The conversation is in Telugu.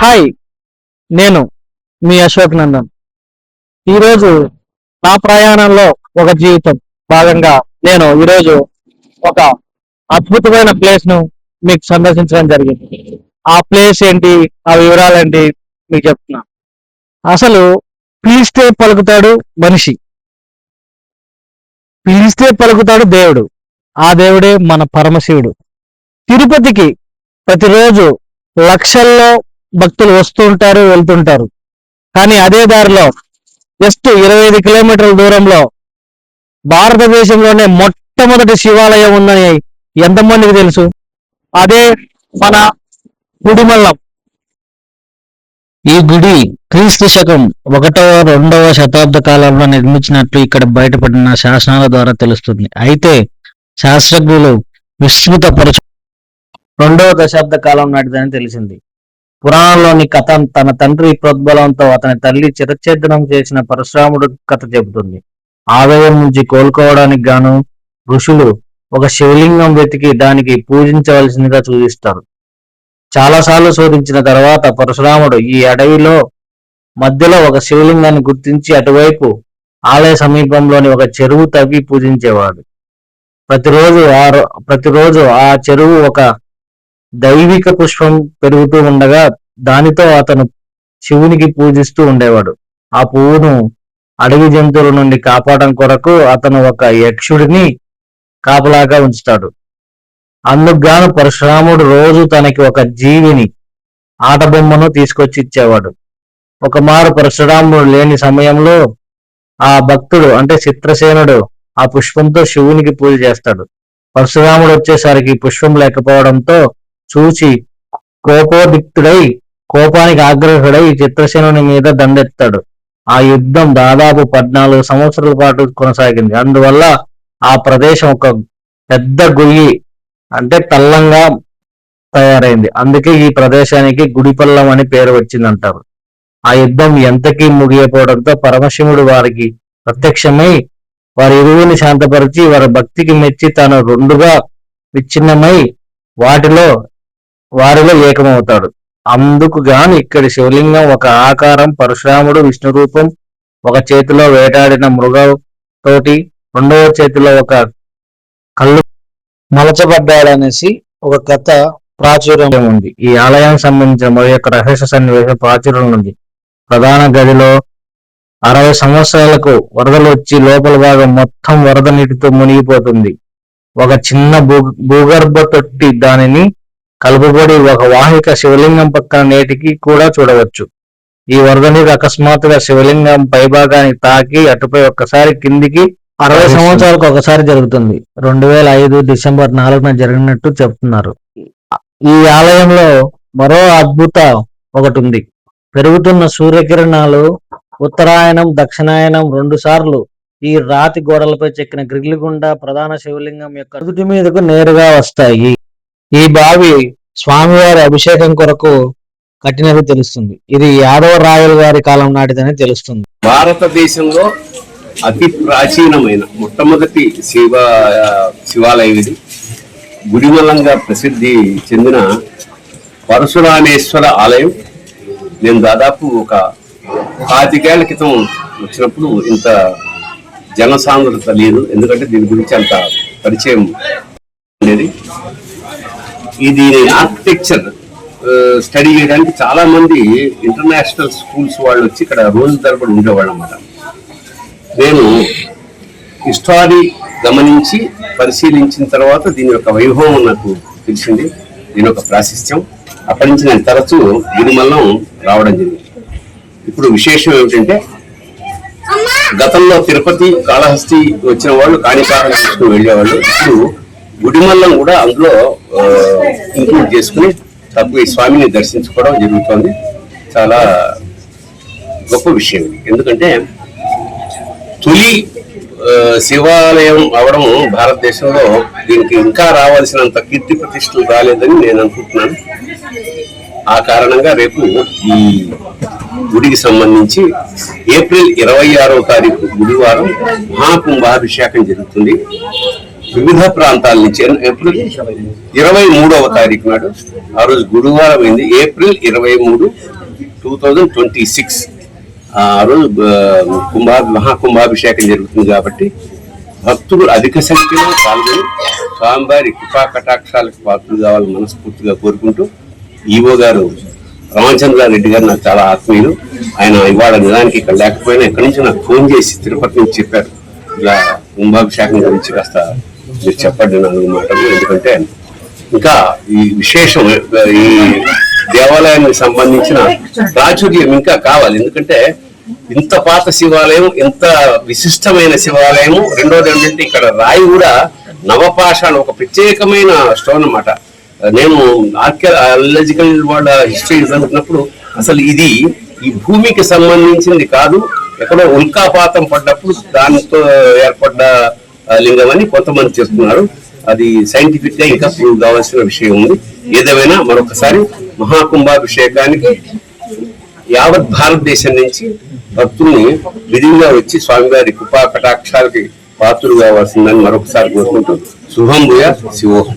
హాయ్ నేను మీ అశోక్ నందన్. ఈరోజు నా ప్రయాణంలో ఒక జీవితం భాగంగా నేను ఈరోజు ఒక అద్భుతమైన ప్లేస్ను మీకు సందర్శించడం జరిగింది. ఆ ప్లేస్ ఏంటి ఆ వివరాలు ఏంటి మీకు చెప్తున్నా. అసలు పిలిస్తే పలుకుతాడు మనిషి. పిలిస్తే పలుకుతాడు దేవుడు. ఆ దేవుడే మన పరమశివుడు. తిరుపతికి ప్రతిరోజు లక్షల్లో భక్తులు వస్తుంటారు వెళ్తుంటారు. కానీ అదే దారిలో జస్ట్ ఇరవై ఐదు కిలోమీటర్ల దూరంలో భారతదేశంలోనే మొట్టమొదటి శివాలయం ఉందని ఎంతమందికి తెలుసు? అదే మన గుడిమల్లం. ఈ గుడి క్రీస్తు శకం ఒకటవ రెండవ శతాబ్ద కాలంలో నిర్మించినట్లు ఇక్కడ బయటపడిన శాసనాల ద్వారా తెలుస్తుంది. అయితే శాస్త్రజ్ఞులు విస్తృతపరచు రెండవ దశాబ్ద కాలం నాటిదని తెలిసింది. పురాణంలోని కథ తన తండ్రి ప్రోద్బలంతో అతని తల్లి చిరచ్ఛేదనం చేసిన పరశురాముడు కథ చెబుతుంది. ఆదాయం నుంచి కోలుకోవడానికి గాను ఋషులు ఒక శివలింగం వెతికి దానికి పూజించవలసిందిగా సూచిస్తారు. చాలాసార్లు శోధించిన తర్వాత పరశురాముడు ఈ అడవిలో మధ్యలో ఒక శివలింగాన్ని గుర్తించి అటువైపు ఆలయ సమీపంలోని ఒక చెరువు తవ్వి పూజించేవాడు. ప్రతిరోజు ఆ ప్రతిరోజు ఆ చెరువు ఒక దైవిక పుష్పం పెరుగుతూ ఉండగా దానితో అతను శివునికి పూజిస్తూ ఉండేవాడు. ఆ పువ్వును అడవి జంతువుల నుండి కాపాడడం కొరకు అతను ఒక యక్షుడిని కాపలాగా ఉంచుతాడు. అందుకుగాను పరశురాముడు రోజు తనకి ఒక జీవిని ఆటబొమ్మను తీసుకొచ్చి ఇచ్చేవాడు. ఒక మారు పరశురాముడు లేని సమయంలో ఆ భక్తుడు అంటే చిత్రసేనుడు ఆ పుష్పంతో శివునికి పూజ చేస్తాడు. పరశురాముడు వచ్చేసరికి పుష్పం లేకపోవడంతో చూచి కోపోదిక్తుడై కోపానికి ఆగ్రహుడై చిత్రసేనుని మీద దండెత్తాడు. ఆ యుద్ధం దాదాపు పద్నాలుగు సంవత్సరాల పాటు కొనసాగింది. అందువల్ల ఆ ప్రదేశం ఒక పెద్ద గుయ్యి అంటే పల్లంగా తయారైంది. అందుకే ఈ ప్రదేశానికి గుడిపల్లం అని పేరు వచ్చిందంటారు. ఆ యుద్ధం ఎంతకీ ముగియపోవడంతో పరమశివుడు వారికి ప్రత్యక్షమై వారి ఇరువుని శాంతపరిచి వారి భక్తికి మెచ్చి తాను రెండుగా విచ్ఛిన్నమై వాటిలో వారిలో ఏకమవుతాడు. అందుకు గాని ఇక్కడి శివలింగం ఒక ఆకారం పరశురాముడు విష్ణు రూపం ఒక చేతిలో వేటాడిన మృగం తోటి రెండవ చేతిలో ఒక కళ్ళు మలచబడ్డాడనేసి ఒక కథ ప్రాచుర్యం ఉంది. ఈ ఆలయానికి సంబంధించిన మరి యొక్క రహస్య సన్నివేశం ప్రాచుర్యం ఉంది. ప్రధాన గదిలో అరవై సంవత్సరాలకు వరదలు వచ్చి లోపల భాగం మొత్తం వరద నీటితో మునిగిపోతుంది. ఒక చిన్న భూ భూగర్భ తొట్టి దానిని కలుపుబడి ఒక వాహిక శివలింగం పక్కన నేటికి కూడా చూడవచ్చు. ఈ వరద నీరు అకస్మాత్తుగా శివలింగం పైభాగానికి తాకి అటుపై ఒక్కసారి కిందికి అరవై సంవత్సరాలకు ఒకసారి జరుగుతుంది. రెండు వేల ఐదు డిసెంబర్ నాలుగున జరిగినట్టు చెప్తున్నారు. ఈ ఆలయంలో మరో అద్భుత ఒకటి ఉంది పెరుగుతున్న సూర్యకిరణాలు ఉత్తరాయణం దక్షిణాయనం రెండు సార్లు ఈ రాతి గోడలపై చెక్కిన గ్రిల్ గుండా ప్రధాన శివలింగం యొక్క మీదకు నేరుగా వస్తాయి. ఈ బావి స్వామివారి అభిషేకం కొరకు కట్టినది తెలుస్తుంది. ఇది యాదవ రాయల గారి కాలం నాటిదని తెలుస్తుంది. భారతదేశంలో అతి ప్రాచీనమైన మొట్టమొదటి శివ శివాలయం ఇది. గుడిమలంగా ప్రసిద్ధి చెందిన పరశురామేశ్వర ఆలయం. నేను దాదాపు ఒక పాతికేళ్ళ క్రితం వచ్చినప్పుడు ఇంత జనసాంద్రత లేదు. ఎందుకంటే దీని గురించి అంత పరిచయం ఉండేది ఇది ఆర్కిటెక్చర్ స్టడీ చేయడానికి చాలా మంది ఇంటర్నేషనల్ స్కూల్స్ వాళ్ళు వచ్చి ఇక్కడ రోజు తరబడి ఉండేవాళ్ళు అన్నమాట. నేను హిస్టారీ గమనించి పరిశీలించిన తర్వాత దీని యొక్క వైభవం నాకు తెలిసింది. దీని యొక్క ప్రాశస్త్యం. అప్పటి నుంచి నేను తరచూ గిరిమల్లం రావడం జరిగింది. ఇప్పుడు విశేషం ఏమిటంటే గతంలో తిరుపతి కాళహస్తి వచ్చిన వాళ్ళు తీసుకుని వెళ్ళేవాళ్ళు. ఇప్పుడు గుడిమల్లం కూడా అందులో ఇంక్లూడ్ చేసుకుని తప్పు స్వామిని దర్శించుకోవడం జరుగుతోంది. చాలా గొప్ప విషయం ఎందుకంటే తొలి శివాలయం అవడం భారతదేశంలో దీనికి ఇంకా రావాల్సినంత కీర్తి ప్రతిష్టలు రాలేదని నేను అనుకుంటున్నాను. ఆ కారణంగా రేపు ఈ గుడికి సంబంధించి ఏప్రిల్ ఇరవై ఆరో తారీఖు గుడివారం మహాకుంభాభిషేకం జరుగుతుంది. వివిధ ప్రాంతాల నుంచి ఏప్రిల్ ఇరవై మూడవ తారీఖు నాడు ఆ రోజు గురువారం అయింది. ఏప్రిల్ ఇరవై మూడు టూ థౌజండ్ ట్వంటీ సిక్స్. ఆ రోజు కుంభా మహాకుంభాభిషేకం జరుగుతుంది కాబట్టి భక్తులు అధిక సంఖ్యలో పాల్గొని స్వామివారి కృపా కటాక్షాలకు పాత్రలు కావాలని మనస్ఫూర్తిగా కోరుకుంటూ ఈవో గారు రామచంద్రారెడ్డి గారు నాకు చాలా ఆత్మీయులు. ఆయన ఇవాళ నిజానికి ఇక్కడ లేకపోయినా ఇక్కడి నుంచి నాకు ఫోన్ చేసి తిరుపతి నుంచి చెప్పారు. ఇలా కుంభాభిషేకం గురించి కాస్త మీరు చెప్పండి నాలుగు మాటలు ఎందుకంటే ఇంకా ఈ విశేషం ఈ దేవాలయానికి సంబంధించిన ప్రాచుర్యం ఇంకా కావాలి. ఎందుకంటే ఇంత పాత శివాలయం ఇంత విశిష్టమైన శివాలయం రెండోది ఏంటంటే ఇక్కడ రాయి కూడా నవపాషాణ ఒక ప్రత్యేకమైన స్టోన్ అన్నమాట. నేను ఆర్కియాలజికల్ వాళ్ళ హిస్టరీ చదువుతున్నప్పుడు అసలు ఇది ఈ భూమికి సంబంధించింది కాదు ఎక్కడో ఉల్కాపాతం పడ్డప్పుడు దానితో ఏర్పడ్డ లింగం అని కొంతమంది చేస్తున్నారు. అది సైంటిఫిక్గా ఇంకా ప్రూవ్ కావాల్సిన విషయం ఉంది. ఏదేమైనా మరొకసారి మహాకుంభాభిషేకానికి యావత్ భారతదేశం నుంచి భక్తుల్ని విధిగా వచ్చి స్వామివారి కృపా కటాక్షాలకి పాత్రలు కావాల్సిందని మరొకసారి కోరుకుంటూ శుభం భూయ శివోహం.